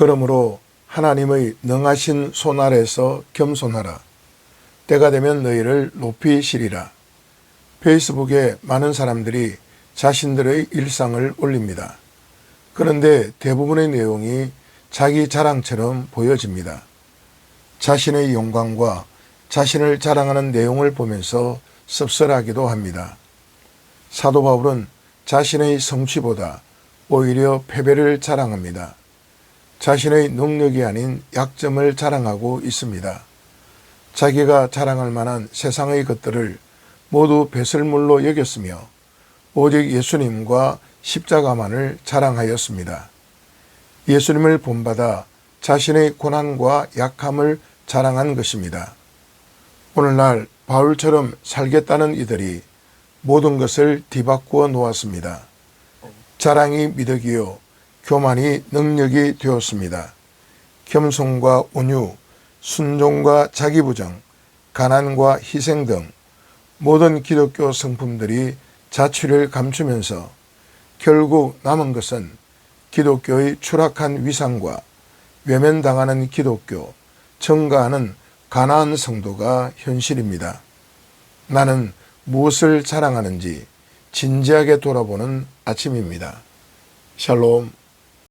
그러므로 하나님의 능하신 손 아래서 겸손하라. 때가 되면 너희를 높이 시리라. 페이스북에 많은 사람들이 자신들의 일상을 올립니다. 그런데 대부분의 내용이 자기 자랑처럼 보여집니다. 자신의 영광과 자신을 자랑하는 내용을 보면서 씁쓸하기도 합니다. 사도 바울은 자신의 성취보다 오히려 패배를 자랑합니다. 자신의 능력이 아닌 약점을 자랑하고 있습니다. 자기가 자랑할 만한 세상의 것들을 모두 배설물로 여겼으며 오직 예수님과 십자가만을 자랑하였습니다. 예수님을 본받아 자신의 고난과 약함을 자랑한 것입니다. 오늘날 바울처럼 살겠다는 이들이 모든 것을 뒤바꾸어 놓았습니다. 자랑이 미덕이요 교만이 능력이 되었습니다. 겸손과 온유, 순종과 자기부정, 가난과 희생 등 모든 기독교 성품들이 자취를 감추면서 결국 남은 것은 기독교의 추락한 위상과 외면당하는 기독교, 증가하는 가나안 성도가 현실입니다. 나는 무엇을 자랑하는지 진지하게 돌아보는 아침입니다. 샬롬